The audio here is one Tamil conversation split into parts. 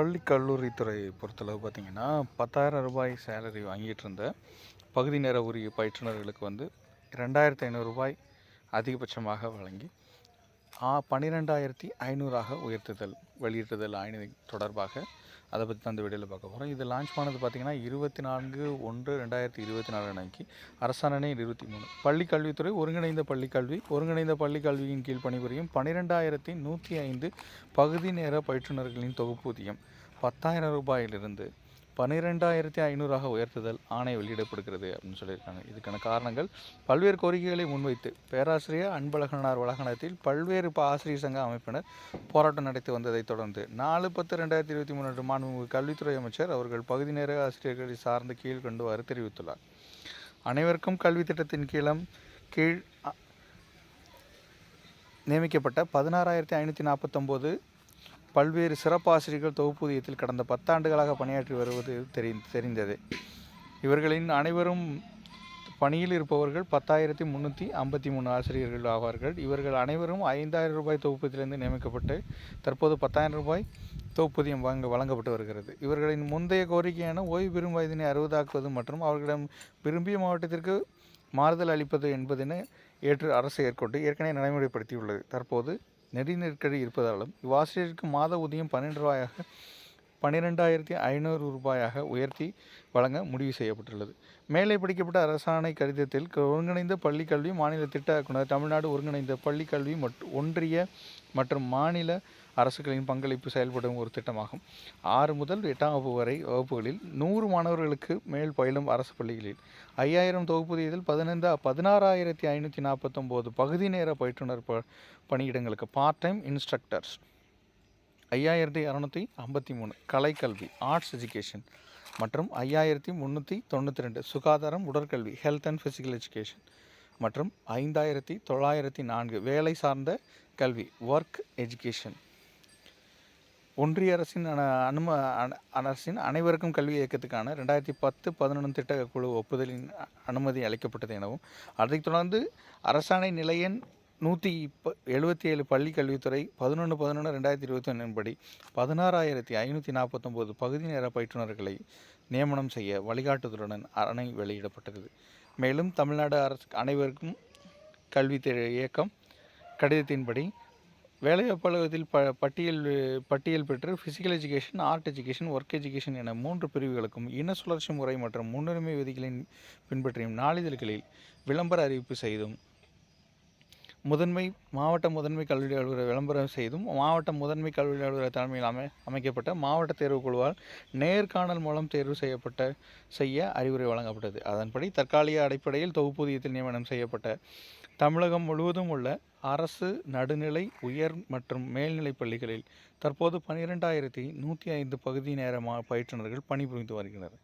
பள்ளி கல்லூரித்துறையை பொறுத்தளவு பார்த்திங்கன்னா பத்தாயிரம் ரூபாய் சேலரி வாங்கிட்டு இருந்த பகுதி நேர உரிய பயிற்றுனர்களுக்கு வந்து ரெண்டாயிரத்தி ஐநூறு ரூபாய் அதிகபட்சமாக வழங்கி ஆ பன்னிரெண்டாயிரத்தி ஐநூறாக உயர்த்துதல் வெளியிட்டுதல் ஆய்வு தொடர்பாக. அதை பற்றி தான் இந்த வீடியோவில் பார்க்க போகிறோம் இது லான்ச் பண்ணது பார்த்திங்கன்னா இருபத்தி நான்கு ஒன்று ரெண்டாயிரத்தி இருபத்தி நாலு அன்னைக்கு. அரசாணை இருபத்தி மூணு. பள்ளிக்கல்வித்துறை ஒருங்கிணைந்த பள்ளிக்கல்வி ஒருங்கிணைந்த பள்ளி கல்வியின் கீழ் பணிபுரியும் பன்னிரெண்டாயிரத்தி நூற்றி ஐந்து பகுதி நேர பயிற்றுனர்களின் தொகுப்பூதியம் பத்தாயிரம் ரூபாயிலிருந்து பன்னிரெண்டாயிரத்தி ஐநூறாக உயர்த்துதல் ஆணை வெளியிடப்படுகிறது அப்படின்னு சொல்லியிருக்காங்க. இதுக்கான காரணங்கள் பல்வேறு கோரிக்கைகளை முன்வைத்து பேராசிரியர் அன்பழகனார் வளாகனத்தில் பல்வேறு ஆசிரியர் சங்க அமைப்பினர் போராட்டம் நடத்தி வந்ததைத் தொடர்ந்து நாலு பத்து ரெண்டாயிரத்தி இருபத்தி மூணு அன்று மாண்புமிகு கல்வித்துறை அமைச்சர் அவர்கள் பகுதி நேர ஆசிரியர்களை சார்ந்து கீழ் கொண்டுவாறு தெரிவித்துள்ளார். அனைவருக்கும் கல்வி திட்டத்தின் கீழம் கீழ் நியமிக்கப்பட்ட பதினாறாயிரத்தி ஐநூற்றி நாற்பத்தொம்போது பல்வேறு சிறப்பாசிரியர்கள் தொகுப்பூதியத்தில் கடந்த பத்தாண்டுகளாக பணியாற்றி வருவது தெரி தெரிந்தது. இவர்களின் அனைவரும் பணியில் இருப்பவர்கள் பத்தாயிரத்தி முந்நூற்றி ஐம்பத்தி மூணு ஆசிரியர்கள் ஆவார்கள். இவர்கள் அனைவரும் ஐந்தாயிரம் ரூபாய் தொகுப்பூதியிலிருந்து நியமிக்கப்பட்டு தற்போது பத்தாயிரம் ரூபாய் தொகுப்பூதியம் வாங்க வழங்கப்பட்டு வருகிறது. இவர்களின் முந்தைய கோரிக்கையான ஓய்வு பெறும் வயதினை அறுபதாக்குவது மற்றும் அவர்களிடம் விரும்பிய மாவட்டத்திற்கு மாறுதல் அளிப்பது என்பதென ஏற்று அரசு ஏற்கொண்டு ஏற்கனவே நடைமுறைப்படுத்தியுள்ளது. தற்போது நெறி நெருக்கடி இருப்பதாலும் இவ்வாசிரியருக்கு மாத ஊதியம் பன்னெண்டு ரூபாயாக பன்னிரெண்டாயிரத்தி ஐநூறு ரூபாயாக உயர்த்தி வழங்க முடிவு செய்யப்பட்டுள்ளது. மேலே படிக்கப்பட்ட அரசாணை கடிதத்தில் ஒருங்கிணைந்த பள்ளி கல்வி மாநில திட்ட இயக்குனர் தமிழ்நாடு ஒருங்கிணைந்த பள்ளி கல்வி மற்றும் ஒன்றிய மற்றும் மாநில அரசுகளின் பங்களிப்பு செயல்படும் ஒரு திட்டமாகும். ஆறு முதல் எட்டாம் வகுப்பு வரை வகுப்புகளில் நூறு மாணவர்களுக்கு மேல் பயிலும் அரசு பள்ளிகளில். ஐயாயிரம் தொகுப்பூதியத்தில் பதினைந்து பதினாறாயிரத்தி ஐநூற்றி நாற்பத்தொம்போது பகுதி நேர பயிற்றுனர் ப பணியிடங்களுக்கு பார்ட் டைம் இன்ஸ்ட்ரக்டர்ஸ் ஐயாயிரத்தி இரநூத்தி ஐம்பத்தி மூணு கலைக்கல்வி ஆர்ட்ஸ் எஜுகேஷன் மற்றும் ஐயாயிரத்தி முந்நூற்றி தொண்ணூற்றி ரெண்டு சுகாதாரம் உடற்கல்வி ஹெல்த் அண்ட் ஃபிசிக்கல் எஜுகேஷன் மற்றும் ஐந்தாயிரத்தி தொள்ளாயிரத்தி நான்கு வேலை சார்ந்த கல்வி ஒர்க் எஜுகேஷன் ஒன்றிய அரசின் அன அனும அன- அரசின் அனைவருக்கும் கல்வி இயக்கத்துக்கான ரெண்டாயிரத்தி பத்து பதினொன்று திட்ட குழு ஒப்புதலின் அனுமதி அளிக்கப்பட்டது எனவும் அதைத் தொடர்ந்து அரசாணை நிலையன் நூற்றி இப்போ எழுபத்தி ஏழு பள்ளி கல்வித்துறை பதினொன்று பதினொன்று ரெண்டாயிரத்தி இருபத்தி ஒன்றின்படி பதினாறாயிரத்தி ஐநூற்றி நாற்பத்தொம்போது பகுதி நேர பயிற்றுனர்களை நியமனம் செய்ய வழிகாட்டுதலுடன் அரணை வெளியிடப்பட்டது. மேலும் தமிழ்நாடு அரசு அனைவருக்கும் கல்வி இயக்கம் கடிதத்தின்படி வேலைவாய்ப்பு ப பட்டியல் பட்டியல் பெற்று physical education art education work education என மூன்று பிரிவுகளுக்கும் இன சுழற்சி முறை மற்றும் முன்னுரிமை விதிகளின் பின்பற்றியும் நாளிதழ்களில் விளம்பர அறிவிப்பு செய்தும் முதன்மை மாவட்ட முதன்மை கல்வி அலுவலர் விளம்பரம் செய்தும் மாவட்ட முதன்மை கல்வி அலுவலர் தலைமையில் அமை அமைக்கப்பட்ட மாவட்ட தேர்வு குழுவால் நேர்காணல் மூலம் தேர்வு செய்யப்பட்ட செய்ய அறிவுரை வழங்கப்பட்டது. அதன்படி தற்காலிக அடிப்படையில் தொகுப்பூதியத்தில் நியமனம் செய்யப்பட்ட தமிழகம் முழுவதும் உள்ள அரசு நடுநிலை உயர் மற்றும் மேல்நிலைப் பள்ளிகளில் தற்போது பனிரெண்டாயிரத்தி நூற்றி ஐந்து பகுதி நேர மா பணிபுரிந்து வருகின்றனர்.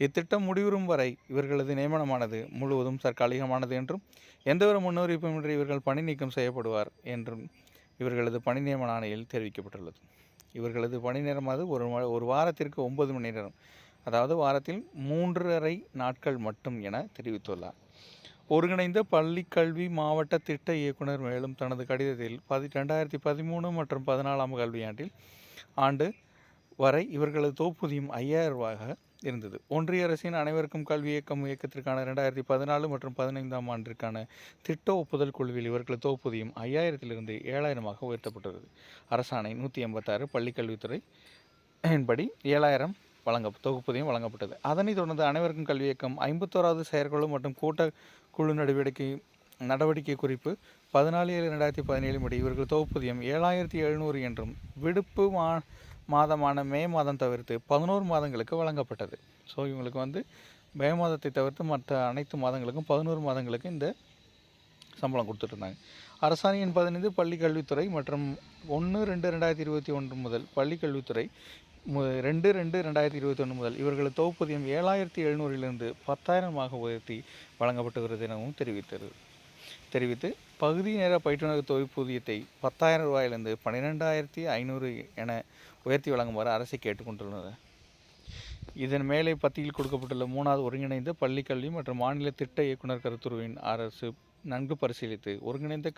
இத்திட்டம் முடிவுறும் வரை இவர்களது நியமனமானது முழுவதும் தற்காலிகமானது என்றும் எந்தவொரு முன்னறிவிப்புமின்றி இவர்கள் பணி நீக்கம் செய்யப்படுவார் என்றும் இவர்களது பணி நியமன ஆணையில் தெரிவிக்கப்பட்டுள்ளது. இவர்களது பணி நேரமானது ஒரு ஒரு வாரத்திற்கு ஒன்பது மணி நேரம் அதாவது வாரத்தில் மூன்றரை நாட்கள் மட்டும் என தெரிவித்துள்ளார். ஒருங்கிணைந்த பள்ளிக்கல்வி மாவட்ட திட்ட இயக்குனர் மேலும் தனது கடிதத்தில் பதி ரெண்டாயிரத்தி பதிமூணு மற்றும் பதினாலாம் கல்வியாண்டில் ஆண்டு வரை இவர்களது தொகுப்பூதியம் ஐயாயிரம் ரூபாயாக இருந்தது. ஒன்றிய அரசின் அனைவருக்கும் கல்வி இயக்கம் இயக்கத்திற்கான ரெண்டாயிரத்தி பதினாலு மற்றும் பதினைந்தாம் ஆண்டிற்கான திட்ட ஒப்புதல் குழுவில் இவர்களது தொகுப்பூதியம் ஐயாயிரத்திலிருந்து ஏழாயிரமாக உயர்த்தப்பட்டுள்ளது அரசாணை நூற்றி எண்பத்தாறு பள்ளிக்கல்வித்துறை படி ஏழாயிரம் வழங்க தொகுப்புதையும் வழங்கப்பட்டது. அதனைத் தொடர்ந்து அனைவருக்கும் கல்வி இயக்கம் ஐம்பத்தோராவது செயற்குழு மற்றும் கூட்ட குழு நடவடிக்கை நடவடிக்கை குறிப்பு பதினாலு ஏழு ரெண்டாயிரத்தி பதினேழு படி இவர்கள் தொகுப்பூதியம் ஏழாயிரத்தி எழுநூறு என்றும் விடுப்பு மா மாதமான மே மாதம் தவிர்த்து பதினோரு மாதங்களுக்கு வழங்கப்பட்டது. ஸோ இவங்களுக்கு வந்து மே மாதத்தை தவிர்த்து மற்ற அனைத்து மாதங்களுக்கும் பதினோரு மாதங்களுக்கு இந்த சம்பளம் கொடுத்துட்ருந்தாங்க. அரசாணையின் பதினைந்து பள்ளி கல்வித்துறை மற்றும் ஒன்று ரெண்டு ரெண்டாயிரத்தி இருபத்தி ஒன்று முதல் பள்ளி கல்வித்துறை ரெண்டு ரெண்டு ரெண்டாயிரத்தி இருபத்தி ஒன்று முதல் இவர்களது தொகுப்பூதியம் ஏழாயிரத்தி எழுநூறிலிருந்து பத்தாயிரமாக உயர்த்தி வழங்கப்பட்டு வருகிறது எனவும் தெரிவித்தது. தெரிவித்து பகுதி நேர பயிற்றுநர் தொகுப்பூதியத்தை பத்தாயிரம் ரூபாயிலிருந்து பன்னிரெண்டாயிரத்தி ஐநூறு என உயர்த்தி வழங்குமாறு அரசை கேட்டுக்கொண்டுள்ளது இதன் மேலே பத்தியில் கொடுக்கப்பட்டுள்ள மூணாவது ஒருங்கிணைந்த பள்ளிக்கல்வி மற்றும் மாநில திட்ட இயக்குனர் கருத்துருவின் அரசு நன்கு பரிசீலித்து ஒருங்கிணைந்த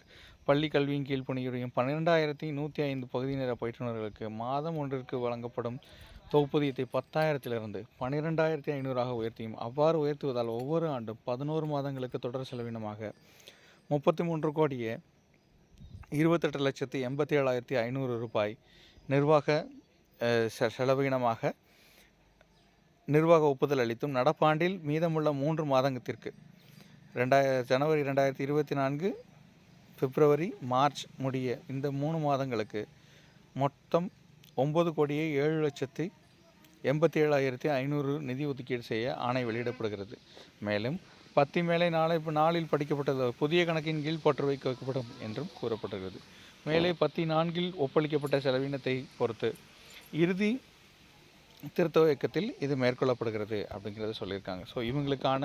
பள்ளி கல்வியின் கீழ் பணிபுரியும் பன்னிரெண்டாயிரத்தி நூற்றி ஐந்து பகுதி நேர பயிற்றுனர்களுக்கு மாதம் ஒன்றிற்கு வழங்கப்படும் தொகுப்பூதியத்தை பத்தாயிரத்திலிருந்து பன்னிரெண்டாயிரத்தி ஐநூறாக உயர்த்தியும் அவ்வாறு உயர்த்துவதால் ஒவ்வொரு ஆண்டும் பதினோரு மாதங்களுக்கு தொடர் செலவினமாக முப்பத்தி மூன்று கோடியே இருபத்தெட்டு லட்சத்தி எண்பத்தி ஏழாயிரத்தி ஐநூறு ரூபாய் நிர்வாக செ- செலவினமாக நிர்வாக ஒப்புதல் அளித்தும் நடப்பாண்டில் மீதமுள்ள மூன்று மாதங்கத்திற்கு ரெண்டாயிர ஜனவரி ரெண்டாயிரத்தி இருபத்தி நான்கு பிப்ரவரி மார்ச் முடிய இந்த மூணு மாதங்களுக்கு மொத்தம் ஒம்பது கோடியே ஏழு லட்சத்தி எண்பத்தி ஏழாயிரத்தி ஐநூறு நிதி ஒதுக்கீடு செய்ய ஆணை வெளியிடப்படுகிறது. மேலும் பத்தி மேலே நாளை நாளில் படிக்கப்பட்டது புதிய கணக்கின் கீழ் பற்று வைக்கப்படும் என்றும் கூறப்படுகிறது மேலே பத்தி நான்கில் ஒப்பளிக்கப்பட்ட செலவினத்தை பொறுத்து இறுதி திருத்த இயக்கத்தில் இது மேற்கொள்ளப்படுகிறது அப்படிங்கிறத சொல்லியிருக்காங்க. ஸோ இவங்களுக்கான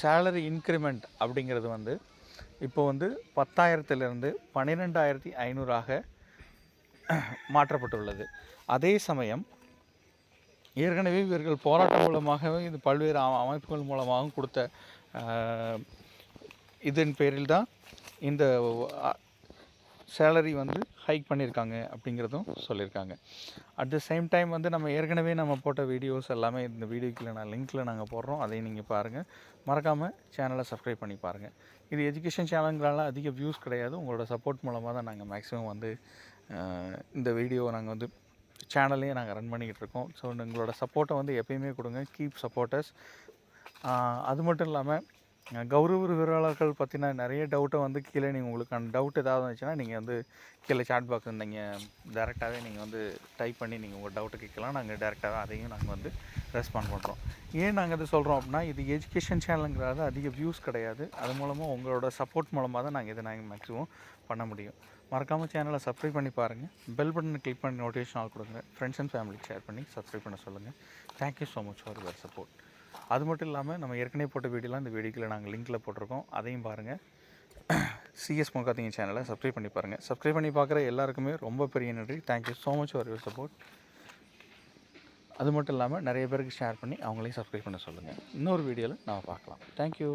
சேலரி இன்க்ரிமெண்ட் அப்படிங்கிறது வந்து இப்போ வந்து பத்தாயிரத்திலிருந்து பன்னிரெண்டாயிரத்தி ஐநூறாக மாற்றப்பட்டுள்ளது. அதே சமயம் ஏற்கனவே இவர்கள் போராட்டம் மூலமாகவே இது பல்வேறு அமைப்புகள் மூலமாகவும் கொடுத்த இதன் பேரில் தான் இந்த சேலரி வந்து ஹைக் பண்ணியிருக்காங்க அப்படிங்கிறதும் சொல்லியிருக்காங்க அட் த சேம் டைம் வந்து நம்ம ஏற்கனவே நம்ம போட்ட வீடியோஸ் எல்லாமே இந்த வீடியோக்கில் நான் லிங்க்கில் நாங்கள் போடுறோம். அதையும் நீங்கள் பாருங்கள் மறக்காமல் சேனலை சப்ஸ்கிரைப் பண்ணி பாருங்கள் இது எஜுகேஷன் சேனல்களால் அதிக வியூஸ் கிடையாது. உங்களோட சப்போர்ட் மூலமாக தான் நாங்கள் மேக்ஸிமம் வந்து இந்த வீடியோவை நாங்கள் வந்து சேனல்லையே நாங்கள் ரன் பண்ணிக்கிட்டு இருக்கோம். ஸோ உங்களோட சப்போர்ட்டை வந்து எப்பயுமே கொடுங்க. கீப் சப்போர்ட்டர்ஸ் அது மட்டும் இல்லாமல் கௌரவ விரிவாளர்கள் பற்றின நிறைய டவுட்டை வந்து கீழே நீங்கள் உங்களுக்கான டவுட் ஏதாவது இருந்துச்சுன்னா நீங்கள் வந்து கீழே சாட் பாக்ஸ் நீங்கள் டேரெக்டாகவே நீங்கள் வந்து டைப் பண்ணி நீங்கள் உங்கள் டவுட்டை கேட்கலாம். நாங்கள் டேரெக்டாகவே அதையும் நாங்கள் வந்து ரெஸ்பாண்ட் பண்ணுறோம் ஏன் நாங்கள் இது சொல்கிறோம் அப்படின்னா இது எஜுகேஷன் சேனலுங்கிறது அதிக வியூஸ் கிடையாது. அது மூலமாக உங்களோட சப்போர்ட் மூலமாக தான் நாங்கள் இதை நாங்கள் மேக்ஸிமம் பண்ண முடியும். மறக்காமல் சேனலை சப்ஸ்கிரைப் பண்ணி பாருங்கள் பெல் பட்டனை கிளிக் பண்ணி நோட்டிஃபிகேஷன் ஆல் கொடுங்க. ஃப்ரெண்ட்ஸ் அண்ட் ஃபேமிலிக்கு ஷேர் பண்ணி சப்ஸ்கிரைப் பண்ண சொல்லுங்கள் thank you so much for your support அது மட்டும் இல்லாமல் நம்ம ஏற்கனவே போட்ட வீடியோலாம் இந்த வீடியோக்கில் நாங்கள் லிங்க்கில் போட்டிருக்கோம். அதையும் பாருங்கள் சிஎஸ் முகாத்திங்க சேனலை சப்ஸ்கிரைப் பண்ணி பாருங்கள் சப்ஸ்கிரைப் பண்ணி பார்க்குற எல்லாருக்குமே ரொம்ப பெரிய நன்றி. Thank you so much for your support அது மட்டும் இல்லாமல் நிறைய பேருக்கு ஷேர் பண்ணி அவங்களையும் சப்ஸ்கிரைப் பண்ண சொல்லுங்கள் இன்னொரு வீடியோவில் நம்ம பார்க்கலாம். தேங்க்யூ